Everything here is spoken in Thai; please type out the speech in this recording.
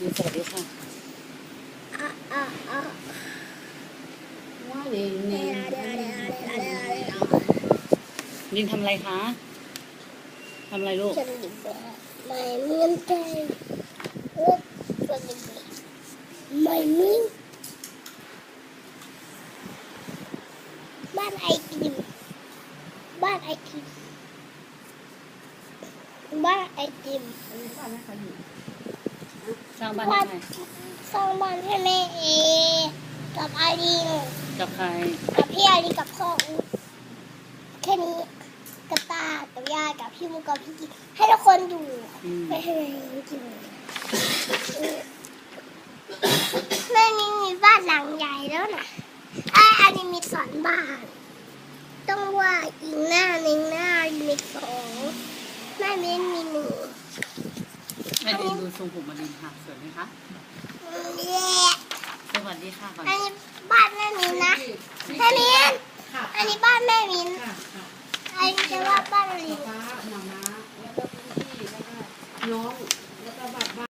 สวัสดีค่ะอะอะอะว่าเนี่ยินทำอะไรคะทำอะไรลูกไม่เมือนใจรถฉันดิบไม่เมือนบ้านไอติมบ้านไอติมบ้านไอติม สร้างบ้านให้ใครสร้างบ้านให้แม่เอ กับอาลีนกับใคร กับพี่อาลีกับพ่ออุ๊ดแค่นี้กับตากับยายกับพี่มุกกับพี่กิ๊กให้ทุกคนดูอืม ไม่ให้กินแม่นี่มีบ้านหลังใหญ่แล้วนะไอ้อันนี้มีสองบ้าน ต้องว่าอีกหน้าหนึ่งหน้ามีสองแม่เม้นมีหนึ่ง แม่ลินดูทรงผมมาลินค่ะสวยไหมคะแย่สวัสดีค่ะก่อนอันนี้บ้านแม่มินนะแม่มินอันนี้บ้านแม่มินค่ะค่ะอันนี้จะว่าบ้านลินป้าหมาม้าแล้วก็พี่แล้วก็น้อง